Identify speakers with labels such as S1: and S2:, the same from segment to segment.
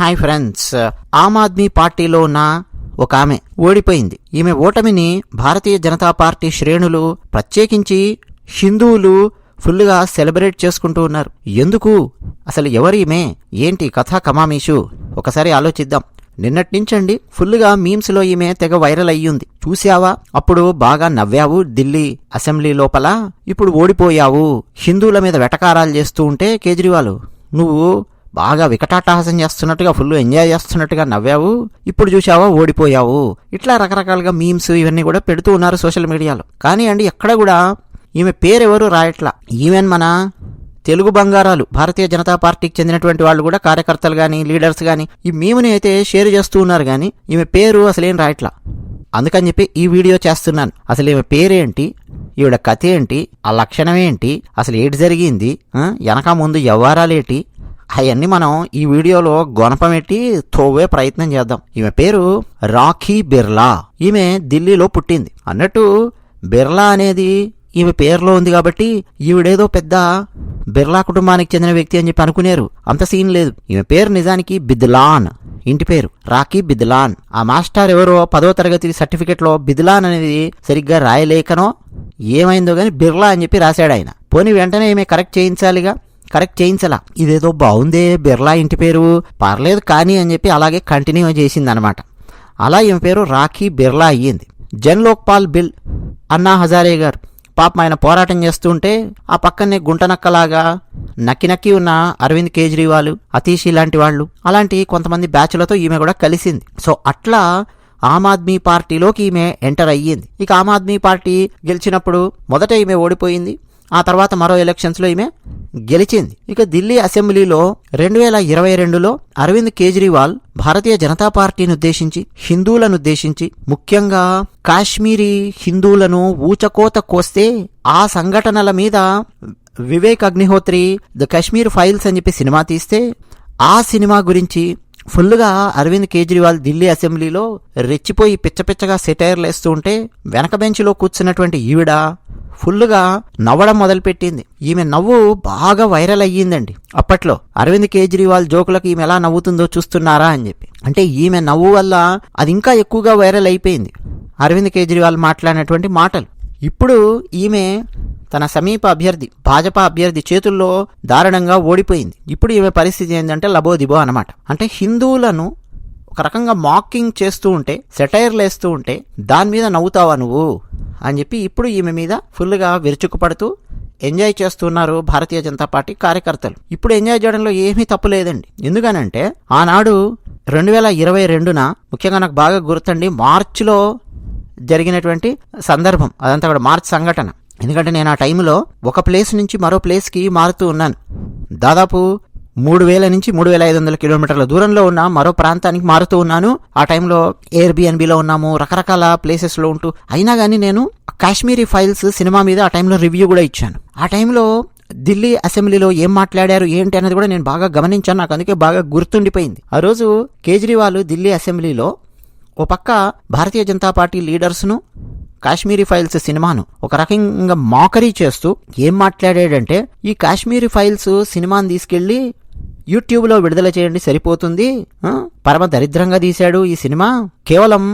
S1: Hi friends Aam Aadmi పార్టీలో ఉన్న ఒక ఆమె ఓడిపోయింది. ఈమె ఓటమిని భారతీయ జనతా పార్టీ శ్రేణులు ప్రత్యేకించి హిందువులు ఫుల్గా సెలబ్రేట్ చేసుకుంటూ ఉన్నారు. ఎందుకు? అసలు ఎవరు ఈమె? ఏంటి కథా కమామీషు? ఒకసారి ఆలోచిద్దాం. నిన్నటి నుంచండి ఫుల్గా మీమ్స్లో ఈమె తెగ వైరల్ అయ్యింది. చూశావా? అప్పుడు బాగా నవ్వావు ఢిల్లీ అసెంబ్లీ లోపల. ఇప్పుడు ఓడిపోయావు. హిందువుల మీద వెటకారాలు చేస్తూ ఉంటే కేజ్రీవాల్ నువ్వు బాగా వికటాటహాసం చేస్తున్నట్టుగా ఫుల్ ఎంజాయ్ చేస్తున్నట్టుగా నవ్వావు. ఇప్పుడు చూసావా ఓడిపోయావు. ఇట్లా రకరకాలుగా మీమ్స్ ఇవన్నీ కూడా పెడుతూ ఉన్నారు సోషల్ మీడియాలో కానీ అండి ఎక్కడ కూడా ఈమె పేరెవరు రాయట్లా? ఈవెన్ మన తెలుగు బంగారాలు భారతీయ జనతా పార్టీకి చెందినటువంటి వాళ్ళు కూడా కార్యకర్తలు కానీ లీడర్స్ కానీ ఈ మీముని అయితే షేర్ చేస్తూ ఉన్నారు కానీ ఈమె పేరు అసలేం రాయట్లా? అందుకని చెప్పి ఈ వీడియో చేస్తున్నాను. అసలు ఈమె పేరేంటి? ఈవిడ కథ ఏంటి? ఆ లక్షణం ఏంటి? అసలు ఏంటి జరిగింది? వెనక ముందు వ్యవహారాలేంటి? అవన్నీ మనం ఈ వీడియోలో గొనపమెట్టి తోవే ప్రయత్నం చేద్దాం. ఈమె పేరు రాఖీ బిర్లా. ఈమె ఢిల్లీలో పుట్టింది. అన్నట్టు బిర్లా అనేది ఈమె పేరులో ఉంది కాబట్టి ఈవిడేదో పెద్ద బిర్లా కుటుంబానికి చెందిన వ్యక్తి అని చెప్పి అనుకునేరు. అంత సీన్ లేదు. ఈమె పేరు నిజానికి బిద్లాన్. ఇంటి పేరు రాఖీ బిద్లాన్. ఆ మాస్టర్ ఎవరో పదో తరగతి సర్టిఫికెట్లో బిద్లాన్ అనేది సరిగ్గా రాయలేకనో ఏమైందో కానీ బిర్లా అని చెప్పి రాశాడు ఆయన. పోనీ వెంటనే ఈమె కరెక్ట్ చేయించాలిగా? కరెక్ట్ చేయించలా. ఇదేదో బాగుందే బిర్లా ఇంటి పేరు. పర్లేదు కానీ అని చెప్పి అలాగే కంటిన్యూ చేసింది అనమాట అలా ఈమె పేరు రాఖీ బిర్లా అయ్యింది. జన్ లోక్పాల్ బిల్ అన్నా హజారే గారు. పాపం ఆయన పోరాటం చేస్తుంటే ఆ పక్కనే గుంటనక్కలాగా నక్కి నక్కి ఉన్న అరవింద్ కేజ్రీవాల్ అతీష్ ఇలాంటి వాళ్ళు అలాంటి కొంతమంది బ్యాచ్లతో ఈమె కూడా కలిసింది. సో అట్లా ఆమ్ ఆద్మీ పార్టీలోకి ఈమె ఎంటర్ అయ్యింది. ఇక ఆమ్ ఆద్మీ పార్టీ గెలిచినప్పుడు మొదట ఈమె ఓడిపోయింది. ఆ తర్వాత మరో ఎలక్షన్స్లో ఈమె గెలిచింది. ఇక ఢిల్లీ అసెంబ్లీలో రెండు వేల ఇరవై రెండులో అరవింద్ కేజ్రీవాల్ భారతీయ జనతా పార్టీని ఉద్దేశించి హిందువులను ఉద్దేశించి ముఖ్యంగా కాశ్మీరీ హిందువులను ఊచకోత కోస్తే ఆ సంఘటనల మీద వివేక్ అగ్నిహోత్రి ద కాశ్మీర్ ఫైల్స్ అని చెప్పి సినిమా తీస్తే ఆ సినిమా గురించి ఫుల్గా అరవింద్ కేజ్రీవాల్ ఢిల్లీ అసెంబ్లీలో రెచ్చిపోయి పిచ్చపిచ్చగా సెటైర్లు వేస్తూ ఉంటే వెనక బెంచ్లో కూర్చున్నటువంటి ఈవిడ ఫుల్గా నవ్వడం మొదలుపెట్టింది. ఈమె నవ్వు బాగా వైరల్ అయ్యిందండి. అప్పట్లో అరవింద్ కేజ్రీవాల్ జోకులకు ఈమె ఎలా నవ్వుతుందో చూస్తున్నారా అని చెప్పి. అంటే ఈమె నవ్వు వల్ల అది ఇంకా ఎక్కువగా వైరల్ అయిపోయింది. అరవింద్ కేజ్రీవాల్ మాట్లాడినటువంటి మాటలు. ఇప్పుడు ఈమె తన సమీప అభ్యర్థి భాజపా అభ్యర్థి చేతుల్లో దారుణంగా ఓడిపోయింది. ఇప్పుడు ఈమె పరిస్థితి ఏంటంటే లబోదిబో అనమాట అంటే హిందువులను ఒక రకంగా మాకింగ్ చేస్తూ ఉంటే సెటైర్లు వేస్తూ ఉంటే దాని మీద నవ్వుతావా నువ్వు? అని చెప్పి ఇప్పుడు ఈమె మీద ఫుల్గా విరుచుకుపడుతూ ఎంజాయ్ చేస్తున్నారు భారతీయ జనతా పార్టీ కార్యకర్తలు. ఇప్పుడు ఎంజాయ్ చేయడంలో ఏమీ తప్పు లేదండి. ఎందుకనంటే ఆనాడు రెండు వేల ఇరవై రెండున ముఖ్యంగా నాకు బాగా గుర్తండి మార్చిలో జరిగినటువంటి సందర్భం. అదంతా కూడా మార్చ్ సంఘటన. ఎందుకంటే నేను ఆ టైంలో ఒక ప్లేస్ నుంచి మరో ప్లేస్కి మారుతూ ఉన్నాను. దాదాపు మూడు వేల నుంచి మూడు వేల ఐదు వందల కిలోమీటర్ల దూరంలో ఉన్న మరో ప్రాంతానికి మారుతూ ఉన్నాను. ఆ టైంలో ఎయిర్బిఎన్బిలో ఉన్నాము. రకరకాల ప్లేసెస్లో ఉంటూ అయినా కానీ నేను కాశ్మీరీ ఫైల్స్ సినిమా మీద ఆ టైంలో రివ్యూ కూడా ఇచ్చాను. ఆ టైంలో ఢిల్లీ అసెంబ్లీలో ఏం మాట్లాడారు ఏంటి అనేది కూడా నేను బాగా గమనించాను. నాకు అందుకే బాగా గుర్తుండిపోయింది. ఆ రోజు కేజ్రీవాల్ ఢిల్లీ అసెంబ్లీలో ఓ పక్క భారతీయ జనతా పార్టీ లీడర్స్ను కాశ్మీరీ ఫైల్స్ సినిమాను ఒక రకంగా మాకరీ చేస్తూ ఏం మాట్లాడాడంటే ఈ కాశ్మీరీ ఫైల్స్ సినిమాను తీసుకెళ్ళి యూట్యూబ్లో విడుదల చేయండి సరిపోతుంది. పరమ దరిద్రంగా తీశాడు ఈ సినిమా. కేవలం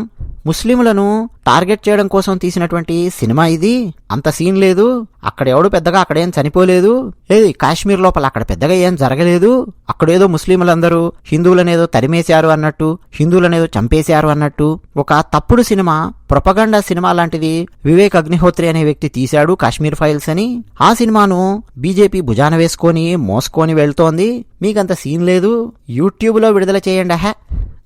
S1: ముస్లింలను టార్గెట్ చేయడం కోసం తీసినటువంటి సినిమా ఇది? అంత సీన్ లేదు. అక్కడ ఎవడు పెద్దగా అక్కడేం చనిపోలేదు? లేదు కాశ్మీర్ లోపల అక్కడ పెద్దగా ఏం జరగలేదు? అక్కడేదో ముస్లింలందరూ హిందువులనేదో తరిమేశారు అన్నట్టు హిందువులనేదో చంపేశారు అన్నట్టు ఒక తప్పుడు సినిమా ప్రొపగండా సినిమా లాంటిది వివేక్ అగ్నిహోత్రి అనే వ్యక్తి తీశాడు కాశ్మీర్ ఫైల్స్ అని. ఆ సినిమాను బీజేపీ భుజాన వేసుకొని మోసుకొని వెళ్తోంది. మీకంత సీన్ లేదు. యూట్యూబ్లో విడుదల చేయండి. హే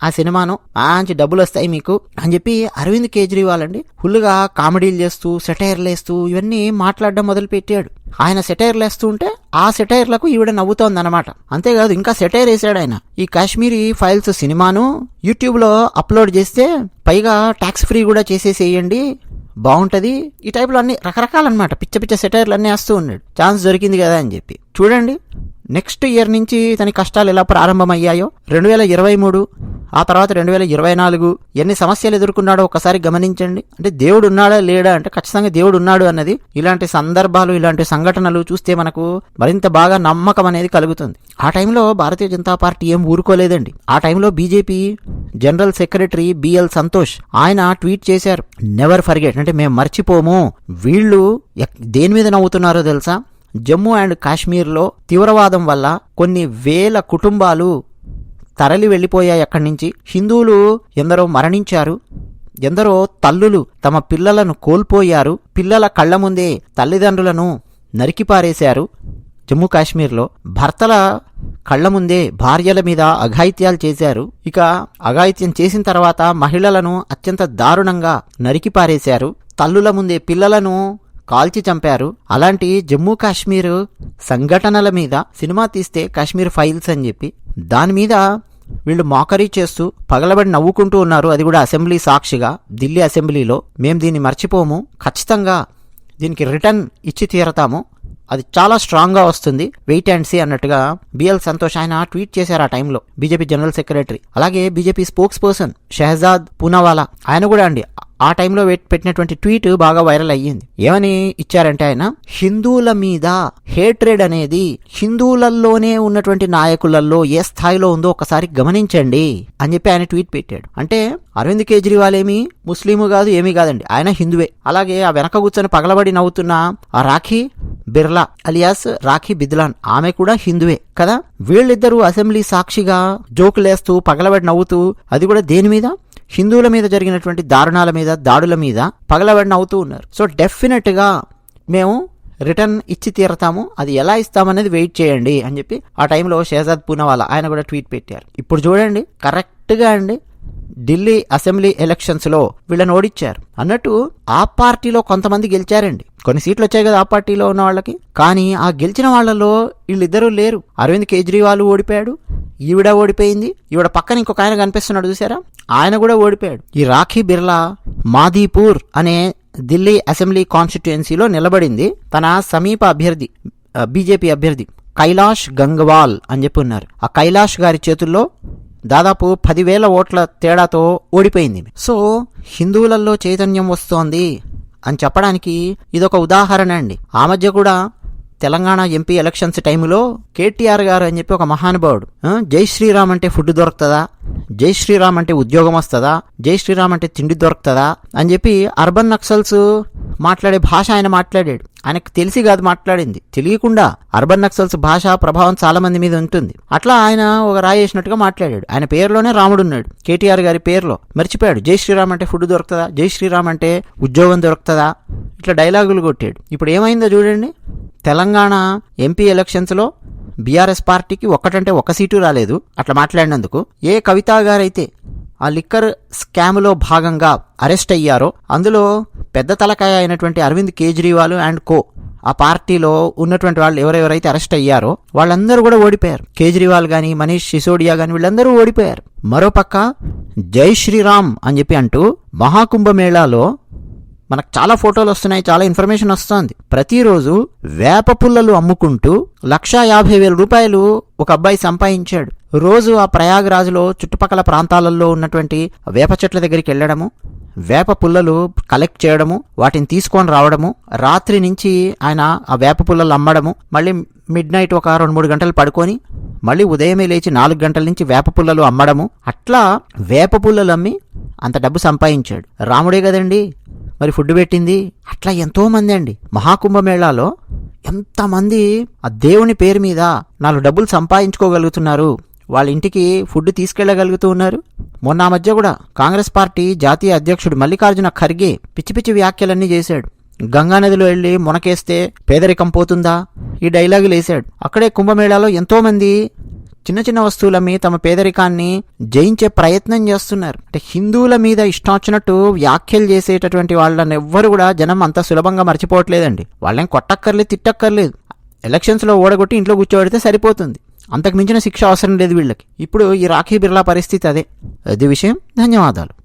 S1: ఆ సినిమాను మంచి డబ్బులు వస్తాయి మీకు అని చెప్పి అరవింద్ కేజ్రీవాల్ అండి ఫుల్గా కామెడీలు చేస్తూ సెటైర్లు వేస్తూ ఇవన్నీ మాట్లాడడం మొదలుపెట్టాడు. ఆయన సెటైర్లు వేస్తూ ఉంటే ఆ సెటైర్లకు ఈవిడ నవ్వుతోంది అనమాట అంతేకాదు ఇంకా సెటైర్ వేసాడు ఆయన. ఈ కాశ్మీరీ ఫైల్స్ సినిమాను యూట్యూబ్లో అప్లోడ్ చేస్తే పైగా ట్యాక్స్ ఫ్రీ కూడా చేసేసేయండి. బాగుంటది. ఈ టైప్లో అన్ని రకరకాలన్నమాట. పిచ్చ పిచ్చ సెటైర్లు అన్నీ వేస్తూ ఉన్నాడు. ఛాన్స్ దొరికింది కదా అని చెప్పి. చూడండి. నెక్స్ట్ ఇయర్ నుంచి తన కష్టాలు ఎలా ప్రారంభమయ్యాయో. రెండు వేల ఇరవై మూడు ఆ తర్వాత రెండు వేల ఇరవై నాలుగు ఎన్ని సమస్యలు ఎదుర్కొన్నాడో ఒకసారి గమనించండి. అంటే దేవుడు ఉన్నాడా లేడా అంటే ఖచ్చితంగా దేవుడు ఉన్నాడు అన్నది ఇలాంటి సందర్భాలు ఇలాంటి సంఘటనలు చూస్తే మనకు మరింత బాగా నమ్మకం అనేది కలుగుతుంది. ఆ టైంలో భారతీయ జనతా పార్టీ ఏం ఊరుకోలేదండి. ఆ టైంలో BJP general secretary BL Santhosh ఆయన ట్వీట్ చేశారు. నెవర్ ఫర్గెట్ అంటే మేము మర్చిపోము. వీళ్ళు ఎక్- దేని మీద నవ్వుతున్నారో తెలుసా? జమ్మూ అండ్ కాశ్మీర్లో తీవ్రవాదం వల్ల కొన్ని వేల కుటుంబాలు తరలి వెళ్ళిపోయాయి అక్కడి నుంచి. హిందువులు ఎందరో మరణించారు. ఎందరో తల్లులు తమ పిల్లలను కోల్పోయారు. పిల్లల కళ్ళ ముందే తల్లిదండ్రులను నరికిపారేశారు. జమ్మూ కాశ్మీర్లో భర్తల కళ్ళ ముందే భార్యల మీద అఘాయిత్యాలు చేశారు. ఇక అఘాయిత్యం చేసిన తర్వాత మహిళలను అత్యంత దారుణంగా నరికిపారేశారు. తల్లుల ముందే పిల్లలను కాల్చి చంపారు. అలాంటి జమ్మూ కాశ్మీర్ సంఘటనల మీద సినిమా తీస్తే కాశ్మీర్ ఫైల్స్ అని చెప్పి దాని మీద వీళ్ళు మోకరీ చేస్తూ పగలబడి నవ్వుకుంటూ ఉన్నారు. అది కూడా అసెంబ్లీ సాక్షిగా. ఢిల్లీ అసెంబ్లీలో. మేము దీన్ని మర్చిపోము. ఖచ్చితంగా దీనికి రిటర్న్ ఇచ్చి తీరతాము. అది చాలా స్ట్రాంగ్గా వస్తుంది. వెయిట్ అండ్ సీ అన్నట్టుగా బిఎల్ సంతోష్ ఆయన ట్వీట్ చేశారు ఆ టైంలో. BJP general secretary. అలాగే BJP spokesperson Shehzad Poonawalla. ఆయన కూడా అండి ఆ టైంలో పెట్టినటువంటి ట్వీట్ బాగా వైరల్ అయ్యింది. ఏమని ఇచ్చారంటే ఆయన హిందువుల మీద హేట్రేడ్ అనేది హిందువులలోనే ఉన్నటువంటి నాయకులలో ఏ స్థాయిలో ఉందో ఒకసారి గమనించండి అని చెప్పి ఆయన ట్వీట్ పెట్టాడు. అంటే అరవింద్ కేజ్రీవాల్ ఏమి ముస్లిము కాదు ఏమీ కాదండి. ఆయన హిందువే. అలాగే ఆ వెనక కూర్చొని పగలబడి నవ్వుతున్న ఆ రాఖీ బిర్లా అలియాస్ రాఖీ బిద్లాన్ ఆమె కూడా హిందువే కదా? వీళ్ళిద్దరూ అసెంబ్లీ సాక్షిగా జోకులేస్తూ పగలబడి నవ్వుతూ అది కూడా దేని మీద? హిందువుల మీద జరిగినటువంటి దారుణాల మీద దాడుల మీద పగలబడిన అవుతూ ఉన్నారు. సో డెఫినెట్గా మేము రిటర్న్ ఇచ్చి తీరతాము అది ఎలా ఇస్తామనేది వెయిట్ చేయండి అని చెప్పి ఆ టైంలో షేజాద్ పూనవాలా ఆయన కూడా ట్వీట్ పెట్టారు. ఇప్పుడు చూడండి కరెక్ట్గా అండి ఢిల్లీ అసెంబ్లీ ఎలక్షన్స్లో వీళ్ళని ఓడించారు. అన్నట్టు ఆ పార్టీలో కొంతమంది గెలిచారండి. కొన్ని సీట్లు వచ్చాయి కదా ఆ పార్టీలో ఉన్న వాళ్ళకి. కానీ ఆ గెలిచిన వాళ్ళలో వీళ్ళిద్దరూ లేరు. అరవింద్ కేజ్రీవాల్ ఓడిపోయాడు. ఈవిడ ఓడిపోయింది. ఈవిడ పక్కన ఇంకొక ఆయన కనిపిస్తున్నాడు చూసారా? ఆయన కూడా ఓడిపోయాడు. ఈ రాఖీ బిర్లా మాదీపూర్ అనే ఢిల్లీ అసెంబ్లీ కాన్స్టిట్యుయెన్సీలో నిలబడింది. తన సమీప అభ్యర్థి బీజేపీ అభ్యర్థి కైలాష్ గంగ్వాల్ అని చెప్పి ఉన్నారు. ఆ కైలాష్ గారి చేతుల్లో దాదాపు పదివేల ఓట్ల తేడాతో ఓడిపోయింది. సో హిందువులలో చైతన్యం వస్తోంది. అని చెప్పడానికి ఇదొక ఉదాహరణ అండి. ఆ మధ్య కూడా తెలంగాణ ఎంపీ ఎలక్షన్స్ టైంలో కేటీఆర్ గారు అని చెప్పి ఒక మహానుభావుడు. జై శ్రీరామ్ అంటే ఫుడ్ దొరుకుతుందా? జై శ్రీరామ్ అంటే ఉద్యోగం వస్తుందా? జై శ్రీరామ్ అంటే తిండి దొరుకుతుందా? అని చెప్పి అర్బన్ నక్సల్స్ మాట్లాడే భాష ఆయన మాట్లాడాడు. ఆయనకు తెలిసి కాదు మాట్లాడింది. తెలియకుండా అర్బన్ నక్సల్స్ భాష ప్రభావం చాలా మంది మీద ఉంటుంది. అట్లా ఆయన ఒక రాయి వేసినట్టుగా మాట్లాడాడు. ఆయన పేరులోనే రాముడు ఉన్నాడు. కేటీఆర్ గారి పేరులో మర్చిపోయాడు. జై శ్రీరామ్ అంటే ఫుడ్ దొరుకుతుందా? జై శ్రీరామ్ అంటే ఉద్యోగం దొరుకుతుందా? ఇట్లా డైలాగులు కొట్టాడు. ఇప్పుడు ఏమైందో చూడండి. తెలంగాణ ఎంపీ ఎలక్షన్స్లో బీఆర్ఎస్ పార్టీకి ఒక్కటంటే ఒక్క సీటు రాలేదు. అట్లా మాట్లాడినందుకు ఏ కవితా గారైతే ఆ లిక్కర్ స్కామ్లో భాగంగా అరెస్ట్ అయ్యారో అందులో పెద్ద తలకాయ అయినటువంటి అరవింద్ కేజ్రీవాల్ అండ్ కో ఆ పార్టీలో ఉన్నటువంటి వాళ్ళు ఎవరెవరైతే అరెస్ట్ అయ్యారో వాళ్ళందరూ కూడా ఓడిపోయారు. కేజ్రీవాల్ కానీ మనీష్ సిసోడియా కానీ వీళ్ళందరూ ఓడిపోయారు. మరోపక్క జై శ్రీరామ్ అని చెప్పి అంటూ మహాకుంభమేళాలో మనకు చాలా ఫోటోలు వస్తున్నాయి చాలా ఇన్ఫర్మేషన్ వస్తుంది. ప్రతిరోజు వేప పుల్లలు అమ్ముకుంటూ లక్షా యాభై వేల రూపాయలు ఒక అబ్బాయి సంపాదించాడు. రోజు ఆ ప్రయాగరాజులో చుట్టుపక్కల ప్రాంతాలలో ఉన్నటువంటి వేప చెట్ల దగ్గరికి వెళ్ళడము వేప పుల్లలు కలెక్ట్ చేయడము వాటిని తీసుకొని రావడము రాత్రి నుంచి ఆయన ఆ వేప పుల్లలు అమ్మడము మళ్ళీ మిడ్ నైట్ ఒక రెండు మూడు గంటలు పడుకొని మళ్ళీ ఉదయమే లేచి నాలుగు గంటల నుంచి వేప పుల్లలు అమ్మడము అట్లా వేప పుల్లలు అమ్మి అంత డబ్బు సంపాదించాడు. రాముడే కదండి? మరి ఫుడ్ పెట్టింది? అట్లా ఎంతోమంది అండి. మహాకుంభమేళాలో ఎంతమంది ఆ దేవుని పేరు మీద నాలుగు డబ్బులు సంపాదించుకోగలుగుతున్నారు. వాళ్ళ ఇంటికి ఫుడ్ తీసుకెళ్ళగలుగుతూ ఉన్నారు. మొన్న ఆ మధ్య కూడా కాంగ్రెస్ పార్టీ జాతీయ అధ్యక్షుడు మల్లికార్జున ఖర్గే పిచ్చి పిచ్చి వ్యాఖ్యలన్నీ చేశాడు. గంగానదిలో వెళ్ళి మునకేస్తే పేదరికం పోతుందా? ఈ డైలాగులు వేశాడు. అక్కడే కుంభమేళాలో ఎంతోమంది చిన్న చిన్న వస్తువుల మీద తమ పేదరికాన్ని జయించే ప్రయత్నం చేస్తున్నారు. అంటే హిందువుల మీద ఇష్టం వచ్చినట్టు వ్యాఖ్యలు చేసేటటువంటి వాళ్ళని ఎవ్వరు కూడా జనం అంత సులభంగా మర్చిపోవట్లేదండి. వాళ్ళని కొట్టక్కర్లేదు తిట్టక్కర్లేదు. ఎలక్షన్స్లో ఓడగొట్టి ఇంట్లో కూర్చోబెడితే సరిపోతుంది. అంతకు మించిన శిక్ష అవసరం లేదు వీళ్ళకి. ఇప్పుడు ఈ రాఖీ బిర్లా పరిస్థితి అదే. అది విషయం. ధన్యవాదాలు.